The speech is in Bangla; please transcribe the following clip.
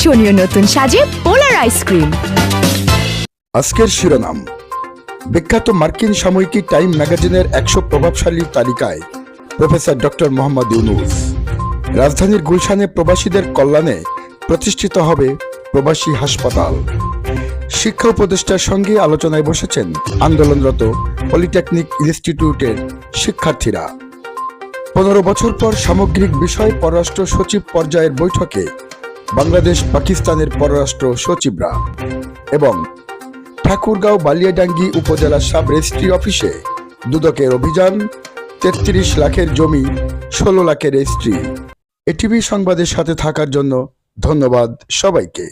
আকর্ষণীয় নতুন সাজে পোলার আইসক্রিম আজকের শিরোনাম, বিখ্যাত মার্কিন সাময়িকী টাইম ম্যাগাজিনের একশো প্রভাবশালী তালিকায় প্রফেসর ডক্টর মোহাম্মদ ইউনুস। রাজধানীর গুলশানে প্রবাসীদের কল্যাণে প্রতিষ্ঠিত হবে প্রবাসী হাসপাতাল। শিক্ষা উপদেষ্টার সঙ্গে আলোচনায় বসেছেন আন্দোলনরত পলিটেকনিক ইনস্টিটিউটের শিক্ষার্থীরা। পনেরো বছর পর সামগ্রিক বিষয় পররাষ্ট্র সচিব পর্যায়ের বৈঠকে বাংলাদেশ, পাকিস্তানের পররাষ্ট্র সচিবরা এবং ঠাকুরগাঁও বালিয়াডাঙ্গি উপজেলা সাব রেজিস্ট্রি অফিসে দুদকের অভিযান, তেত্রিশ লাখের জমি, ষোলো লাখের রেজিস্ট্রি এটিভি সংবাদের সাথে থাকার জন্য ধন্যবাদ সবাইকে।